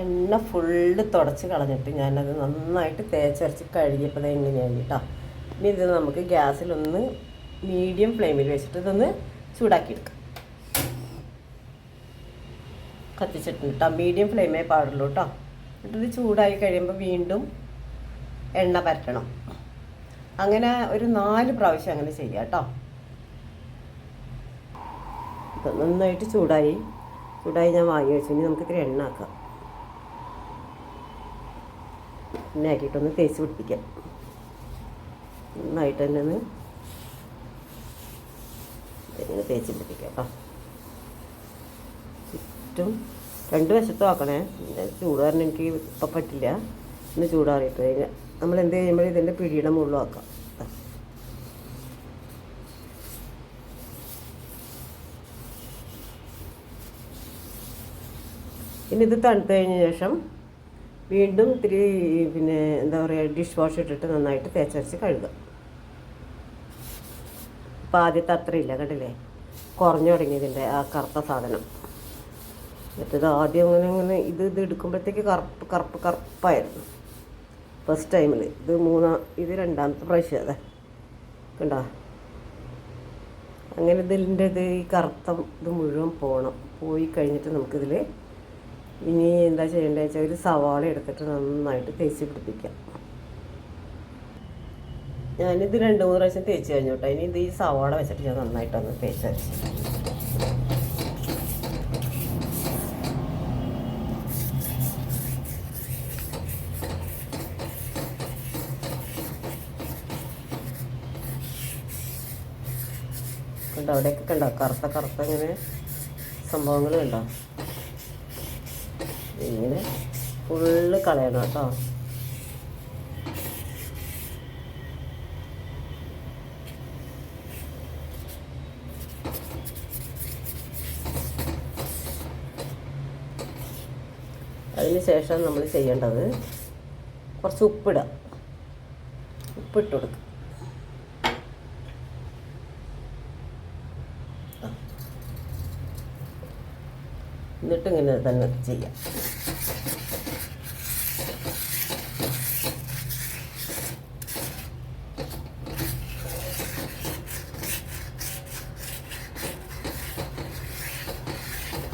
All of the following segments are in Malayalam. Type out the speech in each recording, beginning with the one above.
എണ്ണ ഫുള്ള് തുടച്ച് കളഞ്ഞിട്ട് ഞാനത് നന്നായിട്ട് തേച്ചരച്ച് കഴുകിയപ്പോൾ എങ്ങനെയാണ് കേട്ടോ. ഇനി ഇത് നമുക്ക് ഗ്യാസിലൊന്ന് മീഡിയം ഫ്ലെയിമിൽ വെച്ചിട്ട് ഇതൊന്ന് ചൂടാക്കിയെടുക്കാം. കത്തിച്ചിട്ടുണ്ട് കേട്ടോ. മീഡിയം ഫ്ലെയിമേ പാടുള്ളൂ കേട്ടോ. എന്നിട്ട് ചൂടായി കഴിയുമ്പോൾ വീണ്ടും എണ്ണ പരട്ടണം അങ്ങനെ ഒരു നാല് പ്രാവശ്യം അങ്ങനെ ചെയ്യാം കേട്ടോ. നന്നായിട്ട് ചൂടായി. ചൂടായി ഞാൻ വാങ്ങി വെച്ചു. ഇനി നമുക്കിത്തിരി എണ്ണ ആക്കാം. എണ്ണ ആക്കിയിട്ടൊന്ന് തേച്ച് പിടിപ്പിക്കാം. നന്നായിട്ട് തന്നെ ഒന്ന് തേച്ച് പിടിപ്പിക്കാം കേട്ടോ. ചുറ്റും രണ്ട് വശത്തും ആക്കണേ. പിന്നെ ചൂട് കാരണം എനിക്ക് ഇപ്പം പറ്റില്ല. ഇന്ന് ചൂടാറിയിട്ട് കഴിഞ്ഞാൽ നമ്മൾ എന്ത് ചെയ്യുമ്പോൾ ഇതിന്റെ പിടിയുടെ മുകളിലും ആക്കാം. പിന്നെ ഇനി ഇത് തണുത്ത് കഴിഞ്ഞ ശേഷം വീണ്ടും ഇത്തിരി പിന്നെ എന്താ പറയുക ഡിഷ് വാഷ് ഇട്ടിട്ട് നന്നായിട്ട് തേച്ചരച്ച് കഴുകുക. അപ്പോൾ ആദ്യത്തെ അത്രയില്ല കണ്ടില്ലേ? കുറഞ്ഞു തുടങ്ങി ഇതിന്റെ ആ കറുത്ത സാധനം. മറ്റേത് ആദ്യം അങ്ങനെ അങ്ങനെ ഇത് ഇത് എടുക്കുമ്പോഴത്തേക്ക് കറുപ്പ് കറുപ്പ് കറുപ്പായിരുന്നു. ഫസ്റ്റ് ടൈമിൽ ഇത് മൂന്നാം ഇത് രണ്ടാമത്തെ പ്രാവശ്യം അതെ. കണ്ടോ? അങ്ങനെ ഇതിന്റെ ഇത് ഈ കറുത്ത ഇത് മുഴുവൻ പോകണം പോയി കഴിഞ്ഞിട്ട് നമുക്കിതിൽ ഇനി എന്താ ചെയ്യേണ്ടത് വെച്ചാൽ ഒരു സവാള എടുത്തിട്ട് നന്നായിട്ട് തേച്ച് പിടിപ്പിക്കാം. ഞാനിത് രണ്ട് മൂന്ന് പ്രാവശ്യം തേച്ച് കഴിഞ്ഞു ഇനി ഇത് ഈ സവാള വെച്ചിട്ട് ഞാൻ നന്നായിട്ടൊന്ന് തേച്ച് കണ്ടോ? അവിടെയൊക്കെ കണ്ടോ? കറുത്ത കറുത്ത ഇങ്ങനെ സംഭവങ്ങൾ കണ്ടോ? ഇങ്ങനെ ഫുള്ള് കളയണം കേട്ടോ. അതിന് ശേഷം നമ്മൾ ചെയ്യേണ്ടത്. കുറച്ച് ഉപ്പിടുക ഉപ്പിട്ട് കൊടുക്കുക എന്നിട്ട് ഇങ്ങനെ തന്നെ ചെയ്യാം.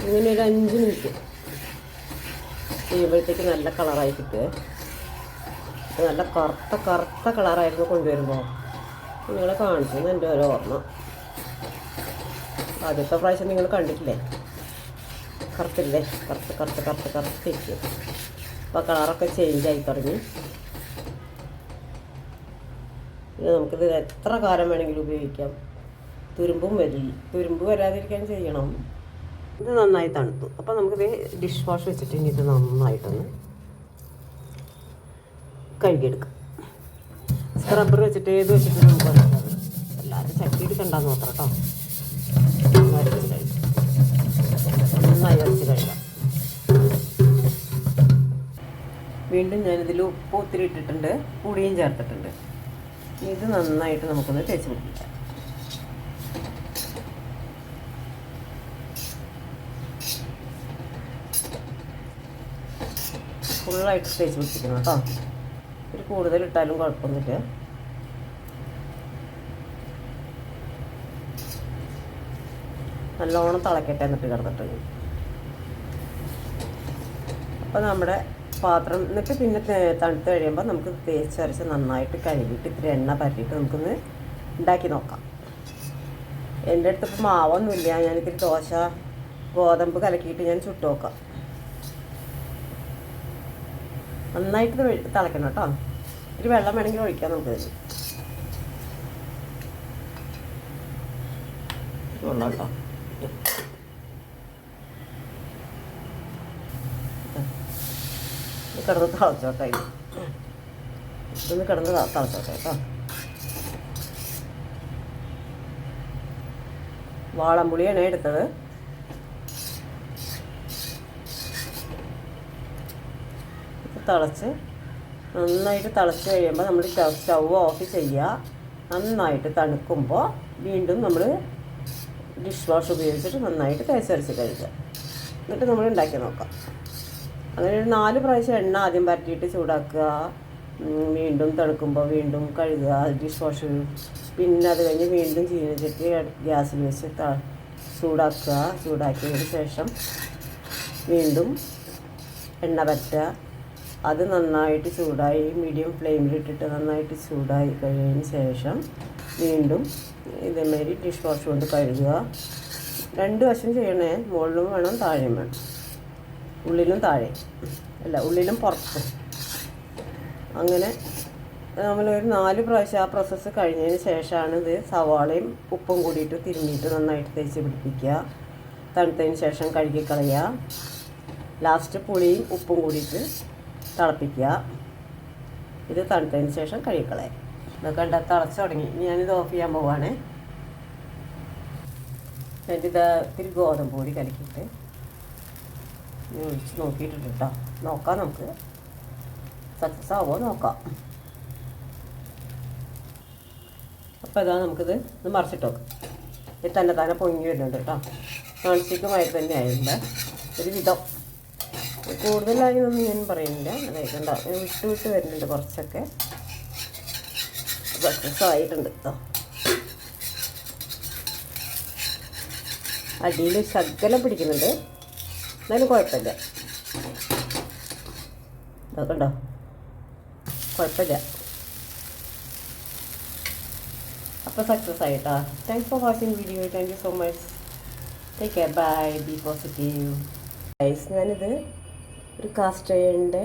ഇങ്ങനെ ഒരു അഞ്ച് മിനിറ്റ് ചെയ്യുമ്പോഴത്തേക്ക് നല്ല കളറായി കിട്ടുക നല്ല കറുത്ത കറുത്ത കളറായിരുന്നു കൊണ്ടുവരുമ്പോൾ നിങ്ങളെ കാണിച്ചു എന്റെ ഒരു ഓർമ്മ. ആദ്യത്തെ പ്രാവശ്യം നിങ്ങൾ കണ്ടിട്ടില്ലേ? കറുത്തില്ലേ? കറുത്ത് കറുത്ത് കറുത്ത് കറുത്തിരിക്കും അപ്പോൾ കളറൊക്കെ ചേഞ്ച് ആയി തുടങ്ങി. പിന്നെ നമുക്കിത് എത്ര കാലം വേണമെങ്കിലും ഉപയോഗിക്കാം? തുരുമ്പും വരില്ല തുരുമ്പ് വരാതിരിക്കാൻ ചെയ്യണം. ഇത് നന്നായി തണുത്തു. അപ്പോൾ നമുക്കിത് ഡിഷ് വാഷ് വെച്ചിട്ട് ഇനി ഇത് നന്നായിട്ടൊന്ന് കഴുകിയെടുക്കാം. സ്ക്രബ്ബർ വെച്ചിട്ട് ഏത് വെച്ചിട്ട് നമുക്ക് എല്ലാവരും ചട്ടി എടുക്കണ്ടെന്ന് മാത്രം കേട്ടോ. നന്നായി വെച്ച് കഴുകാം വീണ്ടും ഞാനിതിൽ ഉപ്പ് ഒത്തിരി ഇട്ടിട്ടുണ്ട് പുളിയും ചേർത്തിട്ടുണ്ട്. ഇത് നന്നായിട്ട് നമുക്കൊന്ന് തേച്ച് പിടിപ്പിക്കാം. ഫുള്ളായിട്ട് തേച്ച് പിടിപ്പിക്കണം കേട്ടോ. ഒരു കൂടുതൽ ഇട്ടാലും കുഴപ്പമൊന്നുമില്ല. നല്ലോണം തിളക്കട്ടെ എന്നിട്ട് കിടന്നിട്ട്. അപ്പോൾ നമ്മുടെ പാത്രം എന്നിട്ട് പിന്നെ തണുത്ത് കഴിയുമ്പോൾ നമുക്ക് തേച്ചരച്ച് നന്നായിട്ട് കഴുകിയിട്ട് ഇത്തിരി എണ്ണ പരട്ടിയിട്ട് നമുക്കൊന്ന് ഉണ്ടാക്കി നോക്കാം. എന്റെ അടുത്ത് ഇപ്പോൾ മാവൊന്നുമില്ല. ഞാനിത്തിരി ദോശ ഗോതമ്പ് കലക്കിയിട്ട് ഞാൻ ചുട്ട് നോക്കാം. നന്നായിട്ട് തിളക്കണം കേട്ടോ. ഒരു വെള്ളം വേണമെങ്കിൽ ഒഴിക്കാം നമുക്ക് കേട്ടോ കിടന്ന് തളച്ചോട്ടെ. ഇത്. ഇതൊന്ന് കിടന്ന് തളച്ചോട്ടെ കേട്ടോ. വാളമ്പുളിയാണ് എടുത്തത്. തിളച്ച് നന്നായിട്ട് തിളച്ച് കഴിയുമ്പോൾ നമ്മൾ സ്റ്റൗ ഓഫ് ചെയ്യുക നന്നായിട്ട് തണുക്കുമ്പോൾ വീണ്ടും നമ്മൾ ഡിഷ് വാഷ് ഉപയോഗിച്ചിട്ട് നന്നായിട്ട് തേച്ചരച്ച് കഴിക്കുക. എന്നിട്ട് നമ്മൾ ഉണ്ടാക്കി നോക്കാം. അങ്ങനെ ഒരു നാല് പ്രാവശ്യം എണ്ണ ആദ്യം പരട്ടിയിട്ട് ചൂടാക്കുക. വീണ്ടും തണുക്കുമ്പോൾ വീണ്ടും കഴുകുക. ഡിഷ് വാഷ് പിന്നെ അത് കഴിഞ്ഞ് വീണ്ടും ചീനച്ചട്ടി ഗ്യാസിൽ വെച്ച് ചൂടാക്കുക. ചൂടാക്കിയതിന് ശേഷം വീണ്ടും എണ്ണ പറ്റുക അത് നന്നായിട്ട് ചൂടായി മീഡിയം ഫ്ലെയിമിലിട്ടിട്ട് നന്നായിട്ട് ചൂടായി കഴിഞ്ഞതിന് ശേഷം വീണ്ടും ഇതേമാതിരി ഡിഷ് വാഷ് കൊണ്ട് കഴുകുക. രണ്ട് വശം ചെയ്യണേ. മുകളിലും വേണം താഴെയും വേണം. ഉള്ളിലും താഴെ. അല്ല ഉള്ളിലും പുറത്തും. അങ്ങനെ നമ്മളൊരു നാല് പ്രാവശ്യം ആ പ്രോസസ്സ് കഴിഞ്ഞതിന് ശേഷമാണ് ഇത് സവാളയും ഉപ്പും കൂടിയിട്ട് തിരുമ്മിയിട്ട് നന്നായിട്ട് തേച്ച് പിടിപ്പിക്കുക. തണുത്തതിന് ശേഷം കഴുകിക്കളയുക ലാസ്റ്റ് പുളിയും ഉപ്പും കൂടിയിട്ട് തിളപ്പിക്കുക. ഇത് തണുത്തതിന് ശേഷം കഴുകിക്കളയാം ഇതൊക്കെ ഉണ്ട് തിളച്ച് തുടങ്ങി. ഞാനിത് ഓഫ് ചെയ്യാൻ പോവാണേ. എന്നിട്ട് ഇത് ഇത്തിരി ഗോതമ്പ് കൂടി കലക്കിയിട്ട് ഇനി ഒഴിച്ച് നോക്കിയിട്ടുണ്ട് കേട്ടോ നോക്കാം നമുക്ക്. സക്സസ് ആവുമോ നോക്കാം. അപ്പോൾ ഇതാ നമുക്കിത് ഇത് മറിച്ചിട്ട് ഇത് തന്നെ തന്നെ പൊങ്ങി വരുന്നുണ്ട് കേട്ടോ നോൺ തന്നെ ആയിട്ടുണ്ട്. ഒരു വിധം കൂടുതലായി ഒന്നും ഞാൻ പറയുന്നില്ല. അതായിട്ടുണ്ടോ വിട്ട് വിട്ട് വരുന്നുണ്ട് കുറച്ചൊക്കെ. സക്സസ് ആയിട്ടുണ്ട് കേട്ടോ അടിയിൽ ശകലം പിടിക്കുന്നുണ്ട്. എന്നാലും കുഴപ്പമില്ല. ഇതൊക്കെ കുഴപ്പമില്ല. അപ്പോൾ സക്സസ് ആയിട്ടാ? Thanks for watching video thank you so much take care bye be positive guys ഞാനിത് ഒരു കാസ്റ്റ് അയണിന്റെ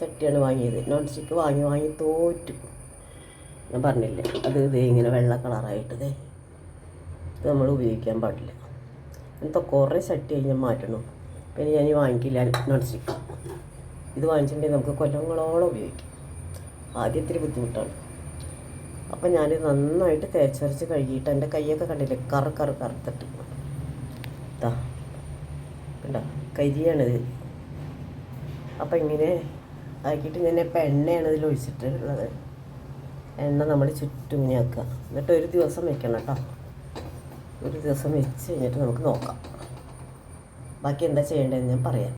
ചട്ടിയാണ് വാങ്ങിയത്. നോൺ സ്റ്റിക്ക് വാങ്ങി വാങ്ങി തോറ്റു. ഞാൻ പറഞ്ഞില്ലേ അത് ഇത് ഇങ്ങനെ വെള്ള കളറായിട്ട് ഇത് നമ്മൾ ഉപയോഗിക്കാൻ പാടില്ല. അങ്ങനത്തെ കുറേ ചട്ടി കഴിഞ്ഞാൽ മാറ്റണം. പിന്നെ ഞാൻ വാങ്ങിക്കില്ല. നോൺ സ്റ്റിക്ക് ഇത് വാങ്ങിച്ചിട്ടുണ്ടെങ്കിൽ നമുക്ക് കൊല്ലങ്ങളോളം ഉപയോഗിക്കാം. ആദ്യം ബുദ്ധിമുട്ടാണ്. അപ്പം ഞാൻ നന്നായിട്ട് തേച്ചരച്ച് കഴുകിയിട്ട് എന്റെ കൈയൊക്കെ കണ്ടില്ലേ? കറ കറ കറുത്തിട്ട്. ഇതാ കണ്ട? കരിയാണിത്. അപ്പം ഇങ്ങനെ ആക്കിയിട്ട് ഞാൻ ഇപ്പം എണ്ണയാണ് ഇതിൽ ഒഴിച്ചിട്ടുള്ളത് എണ്ണ നമ്മൾ ചുറ്റും ഇങ്ങനെ ആക്കുക. എന്നിട്ട് ഒരു ദിവസം വെക്കണം കേട്ടോ. ഒരു ദിവസം വെച്ച് കഴിഞ്ഞിട്ട് നമുക്ക് നോക്കാം. ബാക്കി എന്താ ചെയ്യേണ്ടതെന്ന് ഞാൻ പറയാം.